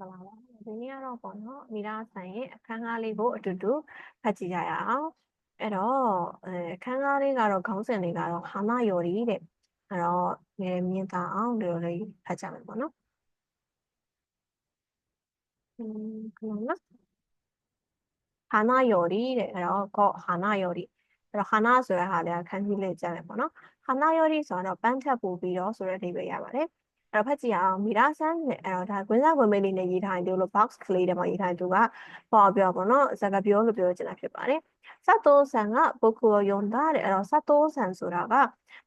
မလားပါဒီနေ့ကတော့ပေါ့နော်မိသားဆိုင်ရဲ့အခန်းကားလေးကိုအတူတူဖတ်ကြည့်ကြရအောင်အဲ့တော့အဲအခန်းကားလေးကတော့ခေါင်းစဉ်လေးကတော့ဟာမယော်ရီတဲ့အဲ့တော့မြင်မြင်သာအောင်ဒီလိုလေးဖတ်ကြမယ်ပေါ့နော်อืมခဏနော်ဟာနာယော်ရီတဲ့အဲ့တော့ကောဟာနာယော်ရီအဲ့တော့ဟာနာဆိုတဲ့ဟာလေးခန်းကြီးလေးကြားတယ်ပေါ့နော်ဟာနာယော်ရီဆိုတော့ပန်းထပ်ပူပြီးတော့ဆိုတဲ့အဓိပ္ပာယ်ရပါတယ်အဲ့ တော့ဖတ်ကြည့်အောင်မိသားဆန်းနဲ့အဲ့တော့ဒါကွင်းစားဝင်မိတ်လေးနဲ့ရေးထားရင်ဒီလို box ကလေးထဲမှာရေးထားရင်သူကပေါ်ပြောပေါ့နော်စကားပြောလို့ပြောချင်တာဖြစ်ပါတယ်စတ်တိုးဆန်ကပုဂ္ဂိုလ်ယုံတာတဲ့အဲ့တော့စတ်တိုးဆန်ဆိုတာက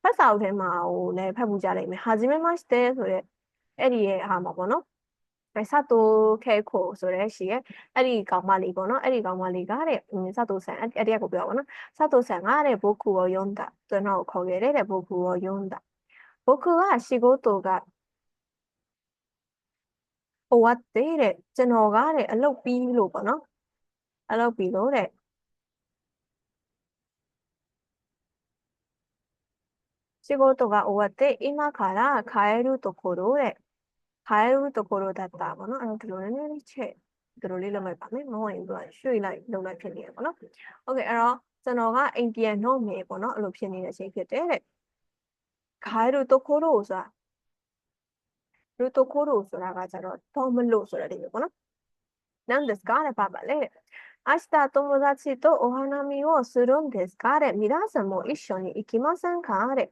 ဖတ်စာအုပ်ထဲမှာဟိုလည်းဖတ်မှုကြလိမ့်မယ်ဟာဂျီမေမတ်စတဲဆိုတဲ့အဲ့ဒီရဲ့ဟာမှာပေါ့နော်အဲစတ်တိုးခဲခိုဆိုတဲ့ရှိရဲ့အဲ့ဒီကောင်မလေးပေါ့နော်အဲ့ဒီကောင်မလေးကတဲ့စတ်တိုးဆန်အဲ့ဒီကကိုပြောပါနော်စတ်တိုးဆန်ကတဲ့ဘိုကူရောယုံတာသူတော့ခေါ်ခဲ့တဲ့ဘိုကူရောယုံတာဘိုကူကရှိကိုတိုက ဟိုကတဲ့တဲ့ကျွန်တော်ကတဲ့အလုပ်ပြီးလို့ပေါ့နော်အလုပ်ပြီးလို့တဲ့仕事が終わって今から帰るところで帰るところだったပေါ့နော်အဲ့တော့ဒီလိုနည်းနည်းလေးချက်ဒီလိုလေးလုပ်လိုက်ပါမယ်မဟုတ်ရင်သူကရွှေ့လိုက်လုပ်လိုက်ဖြစ်နေတယ်ပေါ့နော်โอเคအဲ့တော့ကျွန်တော်ကအိမ်ပြန်တော့မယ်ပေါ့နော်အဲ့လိုဖြစ်နေတဲ့အချိန်ဖြစ်တယ်တဲ့帰るところဆိုတာ လူところဆိုတာကကြတော့တော့မလို့ဆိုတဲ့ဒီပေါ့နော်なんですかねパパね明日友達とお花見をするんですかね皆さんも一緒に行きませんかね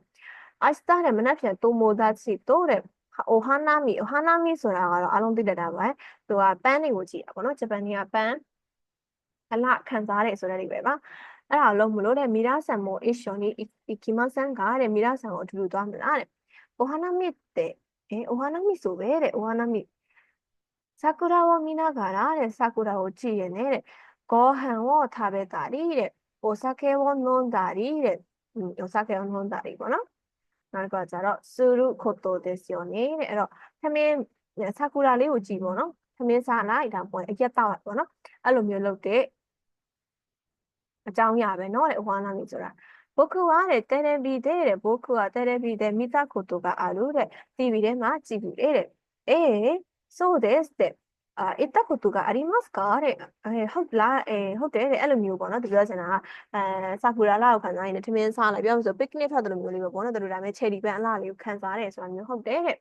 明日でမနက်ဖြန်友達とတဲ့お花見お花見ဆိုတာကတော့အားလုံးသိတတ်တာပဲသူကပန်းတွေကိုကြည့်တာပေါ့နော်ဂျပန်တွေကပန်းအလားခံစားတယ်ဆိုတဲ့အိပဲပါအဲ့ဒါလုံးမလို့တဲ့ミラさんも一緒に行きませんかတဲ့ミラさんကိုအတူတူသွားမလားတဲ့お花見って えお花見ဆိုပဲတဲ့お花見桜を見ながらတဲ့桜をကြည့်ရねတဲ့ご飯を食べたりတဲ့お酒を飲んだりတဲ့お酒を飲んだりပေါ့နော်နောက်ကကြတော့စရုခိုတိုですよねတဲ့အဲ့တော့သမင်းဆာကူရာလေးကိုကြည့်ပေါ့နော်သမင်းစားလိုက်ဒါပေါ့အရက်တောက်လိုက်ပေါ့နော်အဲ့လိုမျိုးလုပ်တဲ့အကြောင်းအရာပဲเนาะတဲ့ဝါနာမီဆိုတာ 僕はတဲ့テレビでတဲ့僕はテレビで見たことがあるတဲ့ TV ထဲမှာကြည့်ဘူးတဲ့ええそうですတဲ့အာ行ったことがありますかတဲ့အဲဟုတ်လားအဲဟုတ်တယ်တဲ့အဲ့လိုမျိုးပေါ့နော်သူပြောချင်တာကအဲဆာကူရာလာကိုခံစားရင်းထမင်းစားလိုက်ပြောလို့ဆိုပစ်ကနစ်ဖတ်တယ်လို့မျိုးလေးပဲပေါ့နော်သူတို့ဒါပေမဲ့ချယ်ရီပန်အလားလေးကိုခံစားရတယ်ဆိုတာမျိုးဟုတ်တယ်တဲ့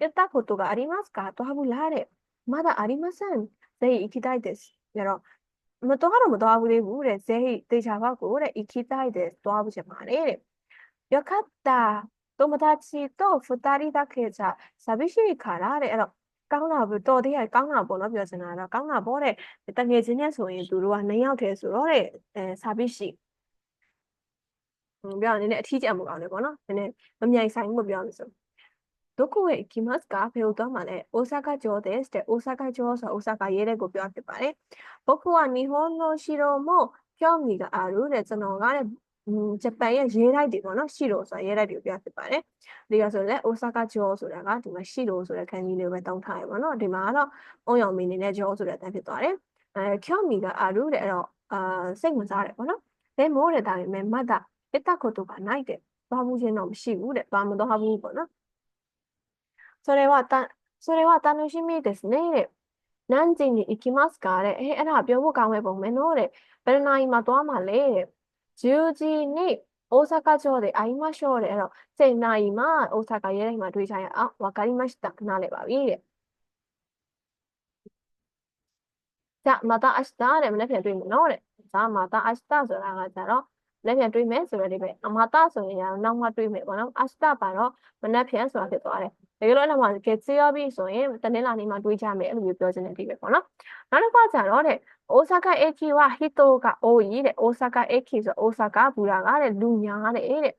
行ったことがありますかသွားဘူးလားတဲ့まだありませんぜひ行きたいですဒါတော့ မသွားတော့မသွားဘူးသေးဘူးတဲ့ဇဲဟိတေချာဘောက်ကိုတဲ့ဤခိတိုက်တဲ့သွားဘူးချင်ပါတယ်တဲ့ယောခတာတို့မသားချီတော့ဖတာရီတခေချာဇဘိရှိခါရတဲ့အဲ့တော့ကောင်းတာပဲတော်သေးရကောင်းတာပေါ့နော်ပြောစင်တာတော့ကောင်းတာပေါ့တဲ့တငယ်ချင်းနဲ့ဆိုရင်သူတို့ကနှစ်ယောက်တည်းဆိုတော့တဲ့အဲဇဘိရှိပြောရရင်လည်းအထီးကျန်မှုကောင်းတယ်ပေါ့နော်နည်းနည်းမမြိုင်ဆိုင်မှုပြောရလို့ဆို どこへ行きますかဘယ်လိုသွားမှာလဲ大阪城ですတဲ့大阪城ဆို大阪ရဲတဲ့ကိုပြောဖြစ်ပါတယ်僕は日本の城も興味があるတဲ့ကျွန်တော်ကတဲ့ဂျပန်ရဲ့ရေးလိုက်တွေပေါ့နော်ရှိလို့ဆိုတာရေးလိုက်တွေကိုပြဖြစ်ပါတယ်။ဒီကဆိုလည်း Osaka Joe ဆိုတာကဒီမှာရှိလို့ဆိုတဲ့ခန်းကြီးလေးပဲတောင်းထားရပါတော့။ဒီမှာကတော့အုံရောင်မင်းနေတဲ့ Joe ဆိုတဲ့အတန်းဖြစ်သွားတယ်။အဲကျောမီကအာရုတဲ့အဲ့တော့အာစိတ်ဝင်စားတယ်ပေါ့နော်။ဘယ်မို့တဲ့ဒါပေမဲ့မတ်တာအတကိုတော့ကနိုင်တဲ့။ဘာဘူးချင်းတော့မရှိဘူးတဲ့။ဘာမတော့ဘူးပေါ့နော်။ それはた、それは楽しみですね。何時に行きますか？えあら、病 biểu campo menor. Pero 10時に大阪城で会いましょうれ。せな、大阪へ今、ルイちゃんや、あ、わかりました。なればいい。じゃあ、また明日、レムネフェルイム。じゃあ、また明日、そらがたろ。 လက်ပြန်တွေးမယ်ဆိုတော့ဒီပဲအမတာဆိုရင်ရောနောက်မှတွေးမယ်ပေါ့နော်အစတပါတော့မနှက်ဖြန်ဆိုတာဖြစ်သွားတယ်တကယ်လို့အဲ့မှာကဲချေရပြီဆိုရင်တနင်္လာနေ့မှာတွေးကြမယ်အဲ့လိုမျိုးပြောချင်တဲ့အဓိပ္ပာယ်ပေါ့နော်နောက်တစ်ခါကျတော့တဲ့ Osaka Eki wa Hito ga Oi တဲ့ Osaka Eki ဆို Osaka ဘူရာကတဲ့လူများတဲ့တဲ့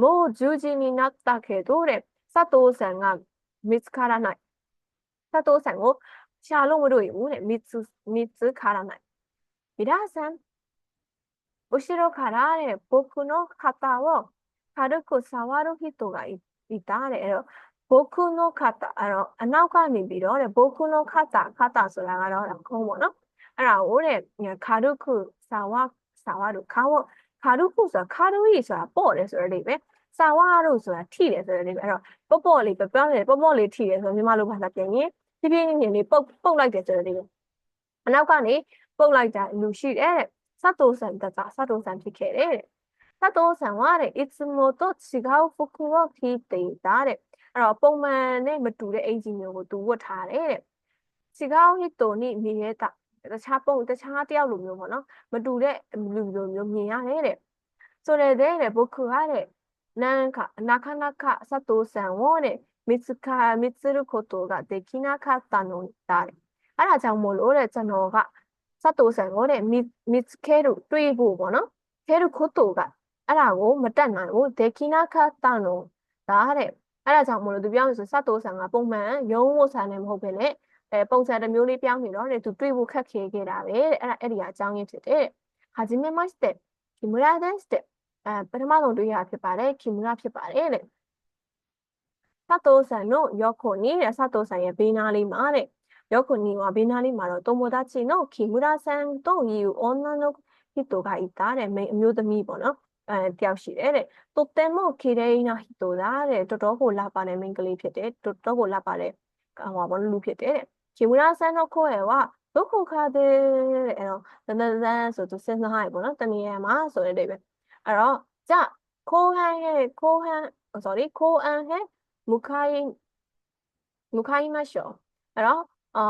မို့ဂျူဂျီနီနတ်တာကေတို့တဲ့စတိုဆန်ကမစ်ခါရနိုင်စတိုဆန်ကိုရှာလို့မတွေ့ဘူးတဲ့မစ်မစ်ခါရနိုင်မိဒါဆန် 後ろからね、僕の肩を軽く触る人がいたで、僕の肩、あの、အနောက်ကနေပြီးတော့僕の肩、肩ဆိုတာကတော့ခုံးပေါ့နော်အဲ့ဒါကိုတဲ့ခါရုခုစာဝစာဝတို့ခါဝခါရုခုဆိုတာခါရုကြီးဆိုတာပေါ့တယ်ဆိုတဲ့လေးပဲစာဝတို့ဆိုတာထိတယ်ဆိုတဲ့လေးပဲအဲ့တော့ပေါ့ပေါ့လေးပြောပြောတယ်ပေါ့ပေါ့လေးထိတယ်ဆိုမြန်မာလိုဘာသာပြန်ရင် ဖြည်းဖြည်းချင်းချင်းလေးပုတ်ပုတ်လိုက်တယ်ဆိုတဲ့အနောက်ကနေပုတ်လိုက်တာလူရှိတယ်တဲ့ 佐藤さんだった佐藤さんဖြစ်ခဲ့တယ်တဲ့佐藤さんはတဲ့いつもと違う服を着ていたတဲ့အဲ့တော့ပုံမှန်နဲ့မတူတဲ့အင်ဂျင်မျိုးကိုသူဝတ်ထားတယ်တဲ့違う人に見えたတခြားပုံတခြားတယောက်လိုမျိုးပေါ့နော်မတူတဲ့လူလိုမျိုးမြင်ရတယ်တဲ့それでね僕はねなんかなかなか佐藤さんをね見つか見つることができなかったのだတဲ့အဲ့ဒါကြောင့်မို့လို့တဲ့ကျွန်တော်က စတိုဆန်ကိုတဲ့ miss ခဲတို့တွေးဖို့ပေါ့နော်ခဲတို့ခိုးတိုကအဲ့ဒါကိုမတက်နိုင်ဘူးဒေခိနာခတန်တို့ဒါတဲ့အဲ့ဒါကြောင့်မလို့သူပြောင်းဆိုစတိုဆန်ကပုံမှန်ရုံးဝဆန်နေမဟုတ်ပဲလေအဲပုံစံတစ်မျိုးလေးပြောင်းနေတော့တဲ့သူတွေးဖို့ခက်ခဲခဲ့တာပဲတဲ့အဲ့ဒါအဲ့ဒီအကြောင်းရင်းဖြစ်တဲ့ဟာဂျီမေမတ်စတက်ခီမူရာဒန်စတက်အဲပထမဆုံးတွေ့ရဖြစ်ပါတယ်ခီမူရာဖြစ်ပါတယ်တဲ့စတိုဆန်တို့ရော့ခိုနီးတဲ့စတိုဆန်ရဲ့ဘေးနားလေးမှာတဲ့ 横にはဘေးနားလေးမှာတော့友達の木村さんという女の人がいたတဲ့မိန်းအမျိုးသမီးပေါ့နော်အဲတယောက်ရှိတယ်တဲ့とっても綺麗な人だတဲ့တော်တော်ကိုလှပတဲ့မိန်းကလေးဖြစ်တယ်တော်တော်ကိုလှပတဲ့ဟိုပါလူဖြစ်တယ်တဲ့木村さんの声はどこかでတဲ့အဲ့တော့တန်တန်ဆိုသူစဉ်းစားရပေါ့နော်တနည်းမှာဆိုတဲ့အိပဲအဲ့တော့じゃあ後半へ後半 sorry 後半へ向かい向かいましょうအဲ့တော့ အာ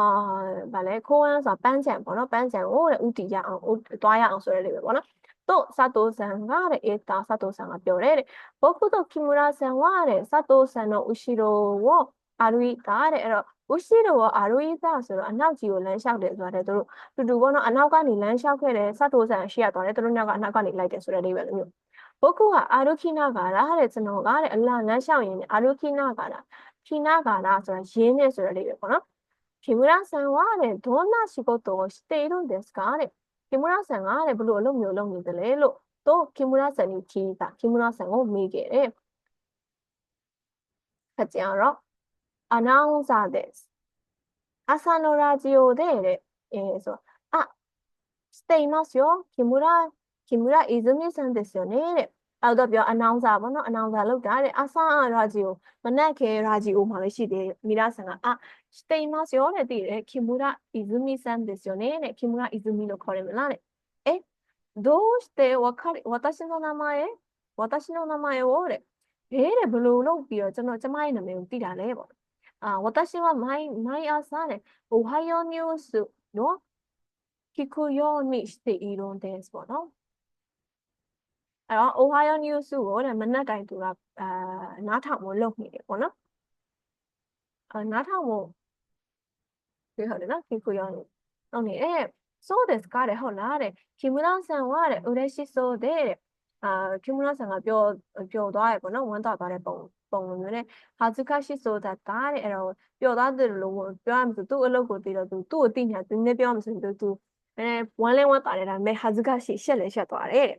ဗာလဲခိုးဝမ်းဆိုတာပန်းချံပေါ့နော်ပန်းချံကိုတဲ့ဥတီရအောင်ဥသွားရအောင်ဆိုတဲ့လေးပဲပေါ့နော်တော့佐藤さんがတဲ့えた佐藤さんがပြောတယ်တဲ့僕と木村さんはတဲ့佐藤さんの後ろを歩いたတဲ့အဲ့တော့後ろを歩いたဆိုတော့အနောက်ကြီးကိုလမ်းလျှောက်တယ်ဆိုတာတဲ့သူတို့တူတူပေါ့နော်အနောက်ကနေလမ်းလျှောက်ခဲ့တယ်佐藤さんရှေ့ရသွားတယ်သူတို့နောက်ကအနောက်ကနေလိုက်တယ်ဆိုတဲ့လေးပဲလို့မျိုး僕は歩きながらတဲ့ကျွန်တော်ကတဲ့အလားလမ်းလျှောက်ရင်歩きながらきながらဆိုတာရင်းနေဆိုတဲ့လေးပဲပေါ့နော် 木村さんはね、どんな仕事をしているんですか？あれ、木村さんはね、ブルーロミュロミュデレロと木村さんに聞いた。木村さんを見げる。ちやろ。アナウンサーです。朝のラジオで、えー、そうあ、していますよ。木村、木村泉さんですよね。 အဲ့တော့ပြောအနောင်စာပေါ့နော်အနောင်စာလောက်တာတဲ့အဆာရာဂျီယိုမနက်ခဲရာဂျီယိုမှာပဲရှိသေးတယ်မိသားစုကあしていますよတဲ့တည်တယ်木村泉さんですよねတဲ့木村泉လို့ခေါ်တယ်မလားတဲ့えどうしてわかり私の名前私の名前をတဲ့えーတဲ့ဘယ်လိုလုပ်ပြီးတော့ကျွန်တော်ကျမရဲ့နာမည်ကိုသိတာလဲပေါ့あ私は毎毎朝ねおはようニュースの聞くようにしているんですပေါ့နော် အဲ့တော့ Ohio News ကိုတဲ့မနက်တိုင်းသူကအာနားထောင်ဖို့လုပ်နေတယ်ပေါ့နော်အာနားထောင်ဖို့ဒီဟုတ်တယ်နော်ဒီကိုရောင်းဟုတ်နေအဲ့ so this ကတဲ့ဟုတ်လားတဲ့ Kimura san wa တဲ့ ureshi so တဲ့အာ Kimura san ကပြောပြောသွားတယ်ပေါ့နော်ဝမ်းသာသွားတဲ့ပုံပုံလိုမျိုးနဲ့ Hazukashi so that တာတဲ့အဲ့တော့ပျော်သွားတယ်လို့ပြောရမှဆိုသူ့အလုပ်ကိုသိတော့သူသူ့ကိုသိညာသူနဲ့ပြောရမှဆိုသူသူနည်းနည်းဝမ်းလဲဝမ်းသာတယ်ဒါပေမဲ့ Hazukashi ရှက်လဲရှက်သွားတယ်တဲ့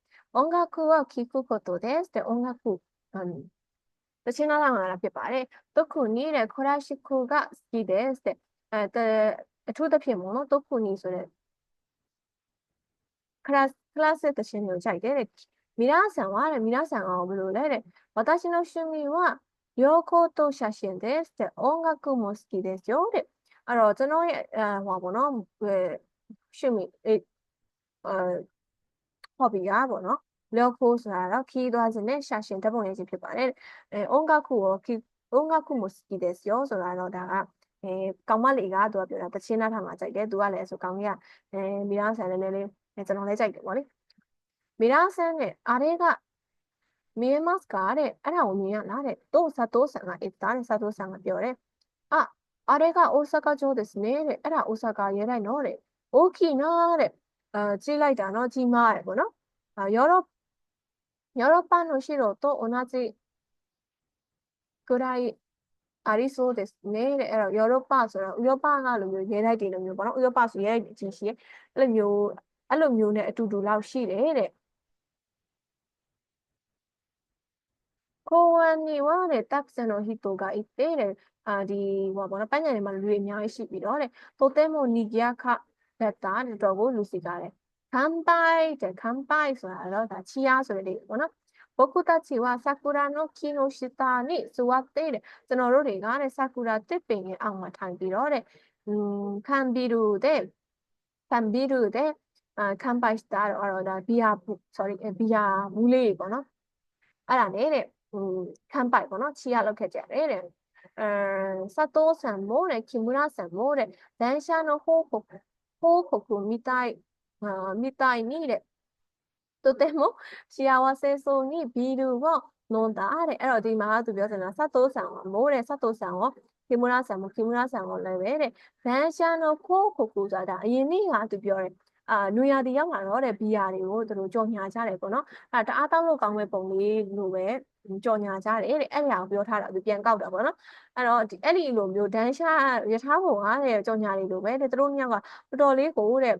音楽は聴くことです。で、音楽、うん、私の名前はピパレ、特に、ね、クラシックが好きです。で、えっと、ちょうどピモノ特にそれ、クラス、クラスと信用ちゃいて、ね、皆さんは、ね、皆さんはブルーレれ、私の趣味は旅行と写真です。で、音楽も好きですよ。で、あの、その、えー、の、えー、趣味、えー、hobby ကပေါ့နော်လောခိုးဆိုတာတော့ခီးသွားခြင်းနဲ့ရှာရှင်ဓာတ်ပုံရိုက်ခြင်းဖြစ်ပါတယ်အဲ音楽をခီ音楽も好きですよဆိုတာတော့ဒါကအဲကောင်မလေးကသူကပြောတာတချင်းနားထောင်မှာကြိုက်တယ်သူကလည်းဆိုကောင်ကြီးကအဲမိသားစုလည်းလည်းလည်းကျွန်တော်လည်းကြိုက်တယ်ပေါ့လေမိသားစုနဲ့あれが見えますかတဲ့အဲ့ဒါကိုမြင်ရလားတဲ့တော့佐藤さんが言ったတဲ့佐藤さんがပြောတယ်ああれが大阪城ですねတဲ့အဲ့ဒါ大阪ရဲလိုက်နော်တဲ့大きいなတဲ့ အဲကြီးလိုက်တာเนาะကြီးမားရယ်ပေါ့เนาะယောရောယောရောပန်လို့ရှိတော့တော့ ਉਹਨਾਂ ကြီးကိုယ်တိုင်အာရီဆိုတဲ့နဲတဲ့အဲ့တော့ယောရောပဆိုတော့ဥရောပကလိုမျိုးရဲလိုက်တယ်လိုမျိုးပေါ့နော်ဥရောပဆိုရဲအကြီးရှိရဲအဲ့လိုမျိုးအဲ့လိုမျိုးနဲ့အတူတူလောက်ရှိတယ်တဲ့ကိုဝန်နီဝါတဲ့တပ်စံတော်ဟီတိုကအစ်တဲ့အာဒီဟောပေါ့နော်ပညာတွေမှာလူတွေအများကြီးရှိပြီးတော့တဲ့တိုတဲမိုနီဂီယာခ ဘက်တာတဲ့တော့ကိုလူစီကတဲ့ခံပိုက်တဲ့ခံပိုက်ဆိုတာတော့ဒါချီယာဆိုတဲ့လေးပေါ့နော်僕たちは桜の木の下に座っている。ကျွန်တော်တို့တွေကတဲ့ sakura တစ်ပင်ရဲ့အောက်မှာထိုင်ပြီးတော့တဲ့อืมခံပြီးလို့တဲ့ခံပြီးလို့တဲ့အာခံပိုက်စတာတော့ဒါဘီယာ sorry ဘီယာဘူးလေးပေါ့နော်အဲ့ဒါနဲ့တဲ့อืมခံပိုက်ပေါ့နော်ချီရလောက်ခဲ့ကြတယ်တဲ့အဲ佐藤さんもね木村さんもね電車の報告 報告みたいあみたいにでとても幸せそうにビールを飲んだတဲ့အဲ့တော့ဒီမှာသူပြောချင်တာ佐藤さんはမိုးတဲ့佐藤さんを木村さんも木村さんကိုလည်းပဲတဲ့ဗန်ရှာနိုခိုးခိုကူဆိုတာအရင်နေ့ကသူပြောတယ် အာနွေရာသီရောက်လာတော့တဲ့ဘီယာတွေကိုသူတို့ကြော်ညာကြတယ်ပေါ့နော်အဲတအားတောက်လို့ကောင်းတဲ့ပုံလေးလိုပဲကြော်ညာကြတယ်တဲ့အဲ့ဒီအောင်ပြောထားတာသူပြန်ကောက်တာပေါ့နော်အဲ့တော့ဒီအဲ့ဒီလိုမျိုးဒန်ရှာရထားပုံကတဲ့ကြော်ညာတွေလိုပဲတဲ့သူတို့ညောက်ကတော်တော်လေးကိုတဲ့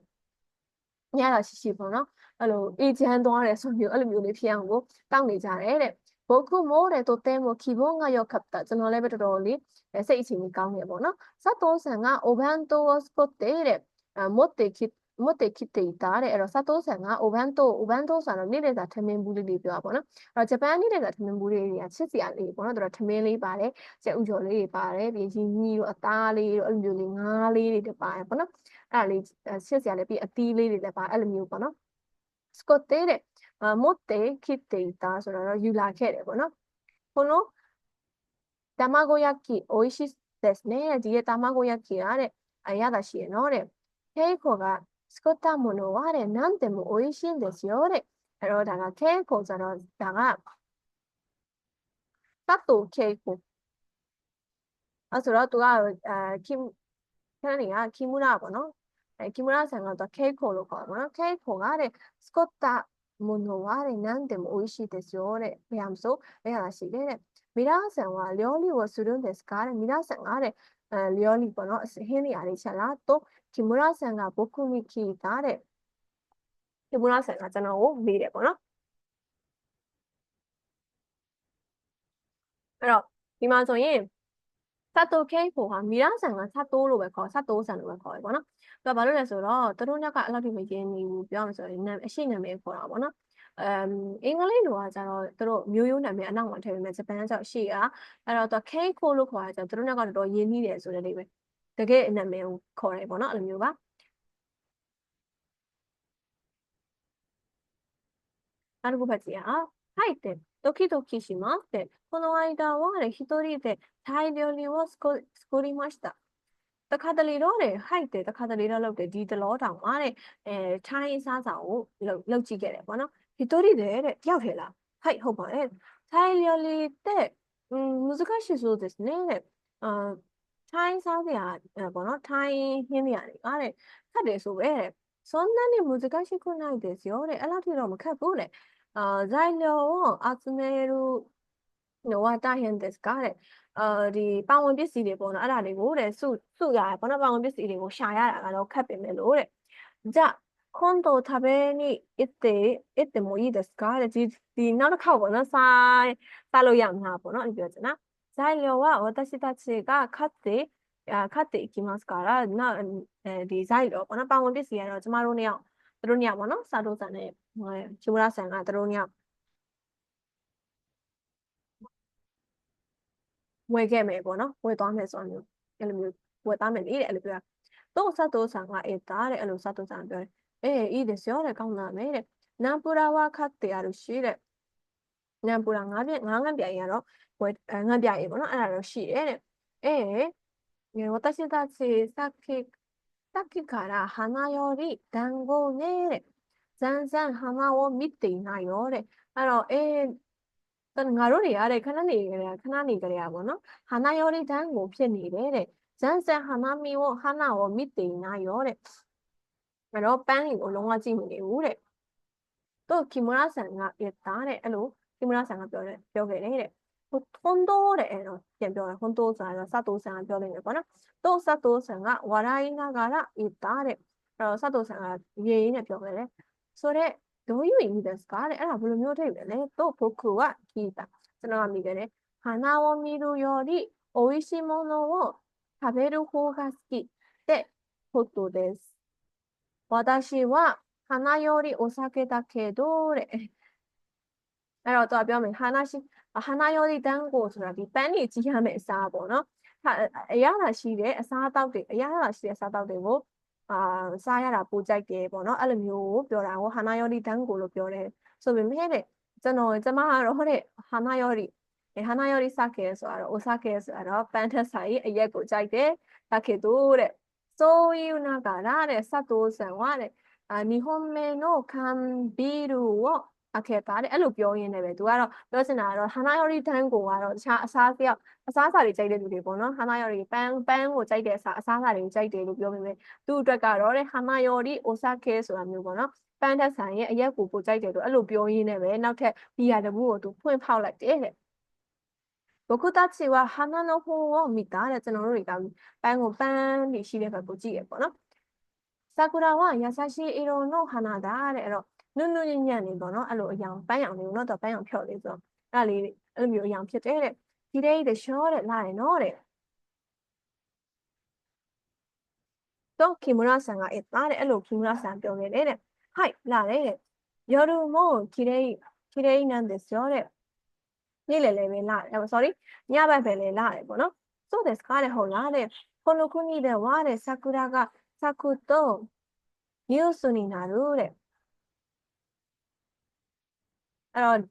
ညတာရှိရှိပေါ့နော်အဲ့လိုအေဂျင့်သွားတယ်ဆိုမျိုးအဲ့လိုမျိုးလေးဖြစ်အောင်ကိုတောက်နေကြတယ်တဲ့ဘုခုမိုးတဲ့တိုတဲမိုခီဘုံငါရောက်ခပ်တာကျွန်တော်လည်းပဲတော်တော်လေးစိတ်အခြေအနေကောင်းနေပေါ့နော်စတ်တော်ဆန်ကအိုဘန်တိုစကိုတဲတဲ့မို့တေခိ မို့တေခိတေတာတဲ့အဲ့တော့စတ်တော်ဆန်ကအိုဘန်တိုအိုဘန်တိုဆိုတော့နေ့လည်စာထမင်းဘူးလေးတွေပြောပါပေါ့နော်အဲ့တော့ဂျပန်နေ့လည်စာထမင်းဘူးလေးတွေကချစ်စရာလေးပေါ့နော်တော်တော်ထမင်းလေးပါတယ်ကျက်ဥကျော်လေးတွေပါတယ်ပြီးရင်ညီတို့အသားလေးတို့အဲ့လိုမျိုးလေးငါးလေးတွေပါတယ်ပေါ့နော်အဲ့ဒါလေးချစ်စရာလေးပြီးအသီးလေးတွေလည်းပါအဲ့လိုမျိုးပေါ့နော်စကော့တေတဲ့持ってきていたそのユラケレボのこの卵焼き美味しいですね。ဒီ卵焼きあれあやだしのれ稽古が 作ったものはね、何でも美味しいんですよね。プロだが稽古だが、佐藤稽古。あ、それあとは、あキム、何が、木村かな？木村さんが稽古のかな？稽古があれ、作ったものはね、何でも美味しいですよね。いや、そう、いやしいで。皆さんは料理をするんですか？皆さんあれ、料理この部屋にあれ、シャラと木村さんが僕に聞いたで、木村さんがそのを見ればな。အဲ့တော့ဒီမှာဆိုရင်စတ်တိုခဲဖို့ဟာမိရာဆန်ကစတ်တိုးလို့ပဲခေါ်စတ်တိုးဆန်လို့ပဲခေါ်တယ်ပေါ့နော်။သူကဘာလို့လဲဆိုတော့သူတို့ညက်ကအဲ့လောက်ထိမရင်းနေဘူးပြောမှဆိုရင်နာအရှိနာမည်ခေါ်တာပေါ့နော်။အမ်အင်္ဂလိပ်လိုကကျတော့သူတို့မျိုးရိုးနာမည်အနောက်မှာထည့်ပေးမယ်ဂျပန်ကကျတော့ရှေ့ကအဲ့တော့သူကခဲခိုးလို့ခေါ်တာကျတော့သူတို့ညက်ကတော်တော်ရင်းနှီးတယ်ဆိုတဲ့လေးပဲ။ တကယ်နာမည်ကိုခေါ်တယ်ပေါ့နော်အဲ့လိုမျိုးပါ။နောက်တစ်ခုဖတ်ကြည့်အောင်။はいってドキドキしますって。この間はね、一人でタイ料理を作作りました。တခါတလေတော့တယ်ဟိုက်တယ်တခါတလေတော့လုပ်တယ်ဒီတလောတောင်မှာတဲ့အဲထိုင်းစားစာကိုလုပ်လုပ်ကြည့်ခဲ့တယ်ပေါ့နော်ဒီတိုရီတဲ့တယောက်ထဲလားဟိုက်ဟုတ်ပါတယ်ထိုင်း料理ってうん難しいそうですねတဲ့အာ ထိုင်းစားစရာပေါ့နော်ထိုင်းဟင်းနေရတယ်ဟာတဲ့ခက်တယ်ဆိုပဲတဲ့そんなに難しくないですよတဲ့အဲ့လောက်ထိတော့မခက်ဘူးတဲ့あ材料を集めるのは大変ですかတဲ့အဲဒီပါဝင်ပစ္စည်းတွေပေါ့နော်အဲ့ဒါတွေကိုတဲ့စုစုရတယ်ပေါ့နော်ပါဝင်ပစ္စည်းတွေကိုရှာရတာကတော့ခက်ပင်မဲ့လို့တဲ့じゃあ今度食べに行って行ってもいいですかတဲ့ဒီဒီနောက်တစ်ခေါက်ပေါ့နော်စားစားလို့ရမှာပေါ့နော်အဲ့ပြောချင်တာ 材料は私たちが買ってあ買っていきますからなဒီ材料ပေါ့နော်ပါဝင်ပစ္စည်းကတော့ကျမတို့ねသူတို့ညပေါ့နော်စာတို့စာနဲ့ကျူရာဆန်ကသူတို့ညဝယ်ခဲ့မယ်ပေါ့နော်ဝယ်သွားမယ်ဆိုတာမျိုးအဲ့လိုမျိုးဝယ်သားမယ်လေတဲ့အဲ့လိုပြောတာတော့စတ်တော့ဆန်ကအေးတာတဲ့အဲ့လိုစတ်တော့ဆန်ပြောတယ်အေးいいですよတဲ့ကောင်းလာမယ်တဲ့နမ်ပူရာဝါခတ်တရားလို့ရှိတဲ့နမ်ပူရာငါးပြငါးငန်းပြရင်ကတော့ ဝယ်ငန်းပြရင်ပေါ့နော်အဲ့ဒါတော့ရှိတယ်တဲ့အေး私たちさっきさっきから花より団子ねတဲ့ဇန်ဇန်花を見ていないよတဲ့အဲ့တော့အေးငါတို့တွေရတဲ့ခဏနေကြရခဏနေကြရပါတော့花より団子ဖြစ်နေတယ်တဲ့ဇန်ဇန်花見を花を見ていないよတဲ့အဲ့တော့ပန်းတွေကိုလုံးဝကြည့်မနေဘူးတဲ့တော့ကီမရာဆန်ကရတာတဲ့အဲ့လိုကီမရာဆန်ကပြောတယ်ပြောခဲ့တယ်တဲ့ ほとんどで、の、現病本当さん佐藤さんが病院のかな、と佐藤さんが笑いながら言ったあれ。佐藤さんが原因の病院、ね、それ、どういう意味ですか？あれ、あら、ブルミョでね、と僕は聞いた。その間、見てね、花を見るより美味しいものを食べる方が好き。ってことです。私は花よりお酒だけど、あれ。ら、とは病名、話、 花ရှိ花より団子ဆိုတာဒီပန်းနေကြီးရမယ်အစားပေါ့နော်ဟာအရသာရှိတဲ့အစားအသောက်တွေအရသာရှိတဲ့အစားအသောက်တွေကိုအာစားရတာပိုကြိုက်တယ်ပေါ့နော်အဲ့လိုမျိုးကိုပြောတာဟို花より団子လို့ပြောတယ်ဆိုပေမဲ့တဲ့ကျွန်တော်ကျမကတော့ဟိုတဲ့花よりえ花より酒ဆိုတော့お酒ဆိုတော့ပန်းထက်ဆိုင်အရက်ကိုကြိုက်တယ်だけどတဲ့そういうながらတဲ့佐藤さんはတဲ့あ日本名の缶ビールを 開けたတဲ့အဲ့လိုပြောရင်းနဲ့ပဲသူကတော့ပြောချင်တာကတော့ဟာနာယောရီတန်းကိုကတော့တခြားအစားပြောက်အစားအစာတွေကြိုက်တဲ့လူတွေပေါ့နော်ဟာနာယောရီပန်းပန်းကိုကြိုက်တဲ့အစားအစားအစာတွေကိုကြိုက်တယ်လို့ပြောပေမဲ့သူ့အတွက်ကတော့တဲ့ဟာနာယောရီအိုဆာကေဆိုတာမျိုးပေါ့နော်ပန်းသက်ဆိုင်ရဲ့အရက်ကိုပိုကြိုက်တယ်လို့အဲ့လိုပြောရင်းနဲ့ပဲနောက်ထပ်ဘီယာတဘူးကိုသူဖွင့်ဖောက်လိုက်တယ်တဲ့僕たちは花の方を見たတဲ့ကျွန်တော်တို့တွေကပန်းကိုပန်းနေရှိတဲ့ဘက်ကိုကြည့်ရပေါ့နော်桜は優しい色の花だတဲ့အဲ့တော့ နုနုညံ့ညံ့နေပေါ့နော်အဲ့လိုအယောင်ပန်းရောင်လေးကိုတော့ပန်းရောင်ဖြော့လေးဆိုတော့အဲ့လေးအဲ့လိုမျိုးအယောင်ဖြစ်တယ်တဲ့ဒီတဲ့တဲ့ရှော့တဲ့လာတယ်နော်တဲ့တော့キムラさんが言ったတဲ့အဲ့လိုキムラさんပြောခဲ့တယ်တဲ့はいလာတယ်တဲ့夜も綺麗綺麗なんですよတဲ့နေ့လည်းလည်းပဲလာတယ် sorry ညဘက်ပဲလည်းလာတယ်ပေါ့နော်そうですかတဲ့ဟုတ်လားတဲ့この国ではတဲ့桜が咲くとニュースになるတဲ့ အဲ့တော့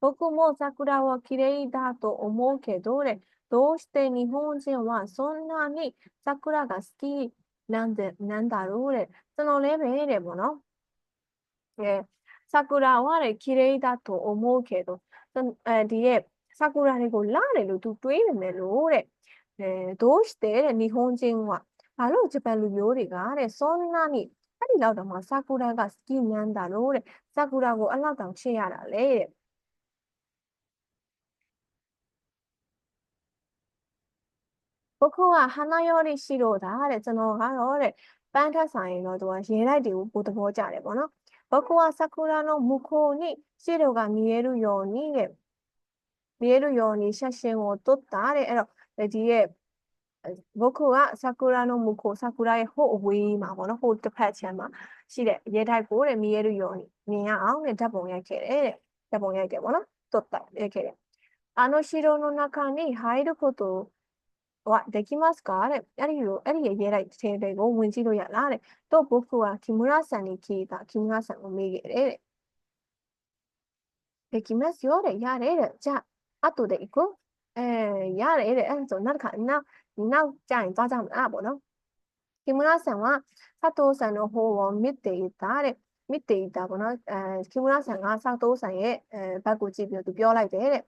僕も桜は綺麗だと思うけどね、どうして日本人はそんなに桜が好きなんで、なんだろうね。そのレベルでもの。え、桜はね、綺麗だと思うけど、そのအဲဒီရဲ့桜တွေကိုလာတယ်လို့သူတွေးနေမယ်လို့တဲ့အဲどうしてတဲ့日本人はဘာလို့ဂျပန်လူမျိုးတွေကတဲ့そんなに အဲ့ဒီလောက်တော့မှဆာကူရာကစကီနန်တာလို့တဲ့ဆာကူရာကိုအဲ့လောက်တောင်ချစ်ရတာလေတဲ့僕は花より白だတဲ့ကျွန်တော်ကတော့တဲ့ပန်းထက်ဆိုင်ရင်တော့သူကရေလိုက်တွေကိုပိုသဘောကျတယ်ပေါ့နော်僕は桜の向こうに白が見えるようにတဲ့見えるように写真を撮ったတဲ့အဲ့တော့ဒီရဲ့ 僕は桜の向こう桜ရဲ့ဟိုအဝေးမှာပေါ့နော်ဟိုတစ်ဖက်ချမ်းမှာရှိတဲ့ရဲတိုက်ကိုတဲ့မြင်ရるようにမြင်ရအောင်တဲ့ဓာတ်ပုံရိုက်ခဲ့တယ်တဲ့ဓာတ်ပုံရိုက်တယ်ပေါ့နော်撮ったရိုက်ခဲ့တယ်あの城の中に入ることはできますかတဲ့အဲ့ဒီလိုအဲ့ဒီရဲတိုက်ထဲတွေကိုဝင်ကြည့်လို့ရလားတဲ့တော့僕は木村さんに聞いた木村さんကိုမေးခဲ့တယ်တဲ့できますよတဲ့ရတယ်တဲ့じゃあ後で行くအဲရတယ်တဲ့အဲ့ဆိုနောက်တစ်ခါနောက် နောက်ကြရင်သွားကြမလားပေါ့နော်木村さんは佐藤さんの方を見ていたတဲ့見ていたပေါ့နော်အဲ木村さんが佐藤さんရဲ့အဲဘက်ကိုကြည့်ပြီးတော့သူပြောလိုက်တယ်တဲ့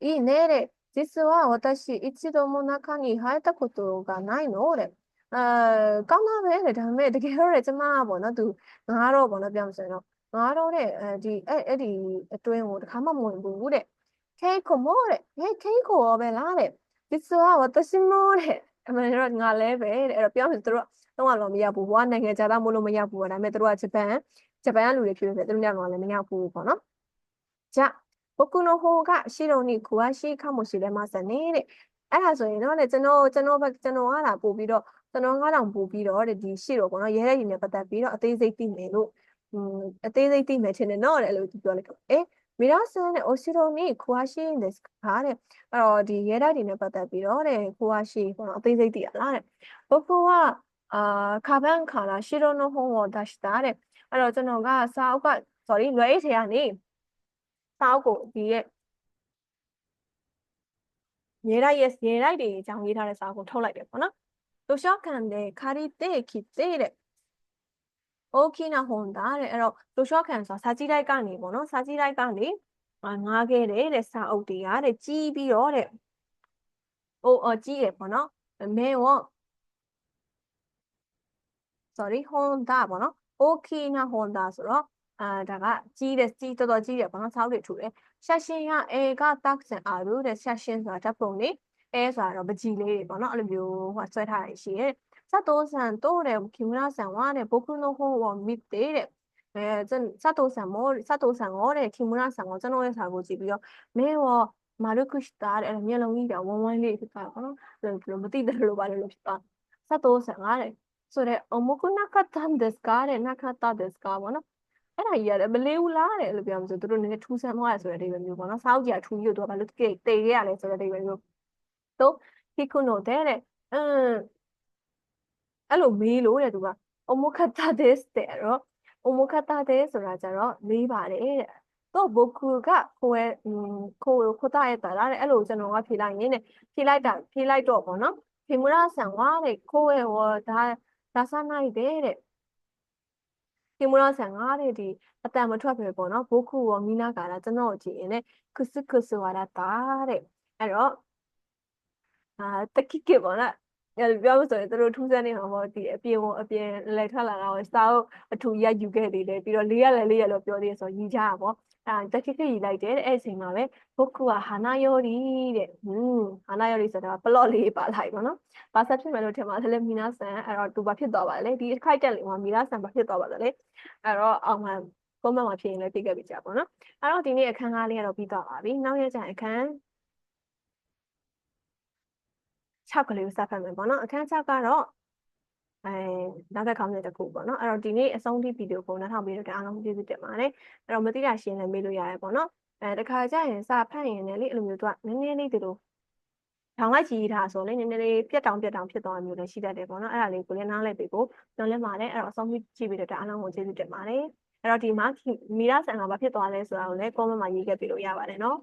いいねတဲ့実は私一度も中に入ったことがないのတဲ့အဲကောင်းတာပဲတဲ့ဒါပေမဲ့တကယ်တော့တဲ့ကျမကပေါ့နော်သူငါတော့ပေါ့နော်ပြောမှဆိုရင်တော့ငါတော့တဲ့အဲဒီအဲ့အဲ့ဒီအတွင်းကိုတခါမှမဝင်ဘူးတဲ့ケイコもတဲ့えケイコရောပဲလားတဲ့ 実は私もတဲ့အမှန်တော့ငါလည်းပဲတဲ့အဲ့တော့ပြောမှဆိုသူတို့တော့တော့မရဘူးဘွားနိုင်ငံခြားသားမို့လို့မရဘူးပေါ့ဒါပေမဲ့သူတို့ကဂျပန်ဂျပန်ကလူတွေဖြစ်ဖြစ်သူတို့ကတော့လည်းမရဘူးပေါ့နော်じゃ僕の方が白に詳しいかもしれませんねတဲ့အဲ့ဒါဆိုရင်တော့လေကျွန်တော်ကျွန်တော်ဘက်ကျွန်တော်ကလာပို့ပြီးတော့ကျွန်တော်ကတော့ပို့ပြီးတော့တဲ့ဒီရှိတော့ပေါ့နော်ရဲရဲကြီးနဲ့ပတ်သက်ပြီးတော့အသေးစိတ်သိမယ်လို့อืมအသေးစိတ်သိမယ်ထင်တယ်နော်တဲ့လို့ပြောလိုက်တော့အေး ミラさんね、お城に詳しいんですかね。あの、ဒီရဲတိုက်တွေနဲ့ပတ်သက်ပြီးတော့တဲ့詳しいこのအသေးစိတ်သိရလားတဲ့။僕はအာカバンから城の本を出したတဲ့။အဲ့တော့ကျွန်တော်ကစာအုပ်က sorry လွယ်အိတ်ထဲကနေစာအုပ်ကိုဒီရဲ့ရဲတိုက်ရဲ့ရဲတိုက်တွေအကြောင်းရေးထားတဲ့စာအုပ်ကိုထုတ်လိုက်တယ်ပေါ့နော်။図書館で借りてきてတဲ့ okay na honda တဲ့အဲ့တော့လိုရှော့ခံဆိုတာစာကြည့်လိုက်ကနေပေါ့နော်စာကြည့်လိုက်ကနေငားခဲ့တယ်တဲ့စာအုပ်တွေကတဲ့ကြီးပြီးတော့တဲ့ဟိုအော်ကြီးတယ်ပေါ့နော်မဲဝ sorry honda ပေါ့နော် okay na honda ဆိုတော့အာဒါကကြီးတယ်ကြီးတော်တော်ကြီးတယ်ပေါ့နော်ဆောက်တွေထူတယ်ဆက်ရှင်ကအဲကတောက်ဆန်အာလို့တဲ့ဆက်ရှင်ဆိုတာဓာတ်ပုံလေးအဲဆိုတာတော့ပကြီးလေးတွေပေါ့နော်အဲ့လိုမျိုးဟိုဆွဲထားရရှိရဲ့ စတ်တိုးဆန်တိုးတယ်ခင်မနာဆန်ဝါတဲ့ဘိုကုနိုဟိုဝမစ်တဲ့အဲကျွန်စတ်တိုးဆန်မောစတ်တိုးဆန်ဟောတဲ့ခင်မနာဆန်ကိုကျွန်တော်ရဲ့စာကိုကြည့်ပြီးတော့မဲဝမာရုကုရှတာတဲ့မျက်လုံးကြီးတော့ဝမ်းဝမ်းလေးဖြစ်သွားပေါ့နော်အဲ့လိုမသိတယ်လို့ပါလို့ဖြစ်သွားစတ်တိုးဆန်ကတဲ့ဆိုတော့အမကုနာကတန်ဒက်ကာတဲ့နခတာဒက်ကာပေါ့နော်အဲ့ဒါကြီးရတယ်မလေးဘူးလားတဲ့အဲ့လိုပြောမှဆိုသူတို့နည်းနည်းထူးဆန်းသွားတယ်ဆိုတဲ့အဓိပ္ပာယ်မျိုးပေါ့နော်စောက်ကြီးကထူးပြီးတော့ဘာလို့တိတ်တိတ်ရလဲဆိုတဲ့အဓိပ္ပာယ်မျိုးတော့ဒီခုနိုတဲ့အင်း အဲ့လိုမေးလို့တဲ့သူကအမခတာဒက်တဲ့တော့အမခတာဒက်ဆိုတာကြတော့မေးပါတယ်တဲ့တော့ဘကူကကိုယ်ကိုကိုတာရဲ့တာတဲ့အဲ့လိုကျွန်တော်ကဖြေလိုက်ရင်းနဲ့ဖြေလိုက်တာဖြေလိုက်တော့ပေါ့နော်ဖေမူရာဆန်ဝါတဲ့ကိုယ်ရဲ့ဒါဒါဆနိုင်တဲ့တဲ့ဖေမူရာဆန်ငါတဲ့ဒီအတန်မထွက်ပဲပေါ့နော်ဘိုခုရောမိနာကာလာကျွန်တော်ကြည့်ရင်လည်းကုစကုစဝါရတာတဲ့အဲ့တော့အာတကိကေပေါ့နော် အဲ့ပြောလို့ဆိုရင်တို့ထူးဆန်းနေမှာပေါ့ဒီအပြင်ဝင်အပြင်လဲထွက်လာတော့စာအုပ်အထူရိုက်ယူခဲ့သေးတယ်ပြီးတော့လေးရလဲလေးရလို့ပြောသေးတယ်ဆိုရီးကြတာပေါ့အဲတခိခိရီလိုက်တယ်အဲ့အချိန်မှာပဲဘုခုကဟာနာယောရီတဲ့ဟွန်းဟာနာယောရီဆိုတာပလော့လေးပါလိုက်ပေါ့နော်ဘာဆက်ဖြစ်မယ်လို့ထင်ပါတယ်လေမီနာဆန်အဲ့တော့သူဘာဖြစ်သွားပါလဲဒီခိုက်တက်လေးမှာမီနာဆန်ဘာဖြစ်သွားပါလဲအဲ့တော့အောင်မှကွန်မန့်မှာဖြစ်ရင်လည်းပြခဲ့ပြီကြပါပေါ့နော်အဲ့တော့ဒီနေ့အခန်းကားလေးကတော့ပြီးသွားပါပြီနောက်ရက်ကျရင်အခန်း 6ကလေးကိုစဖတ်မယ်ပေါ့နော်အခန်း6ကတော့အဲနောက်တဲ့ခေါင်းစဉ်တစ်ခုပေါ့နော်အဲ့တော့ဒီနေ့အဆုံးထိဗီဒီယိုပုံနှထောင်ပြီးတော့အားလုံးကျေးဇူးတင်ပါတယ်အဲ့တော့မသိတာရှင်းလည်းမေးလို့ရတယ်ပေါ့နော်အဲတခါကျရင်စာဖတ်ရင်လည်းလေအဲ့လိုမျိုးသူကနည်းနည်းလေးဒီလိုထောင်လိုက်ကြည့်ထားဆိုလေနည်းနည်းလေးပြက်တောင်ပြက်တောင်ဖြစ်သွားမျိုးလည်းရှိတတ်တယ်ပေါ့နော်အဲ့ဒါလေးကိုလည်းနားလည်ပေးဖို့ညွှန်လဲပါတယ်အဲ့တော့အဆုံးထိကြည့်ပြီးတော့အားလုံးကိုကျေးဇူးတင်ပါတယ်အဲ့တော့ဒီမှာမီရာဆန်ကဘာဖြစ်သွားလဲဆိုတာကိုလည်း comment မှာရေးခဲ့ပေးလို့ရပါတယ်နော်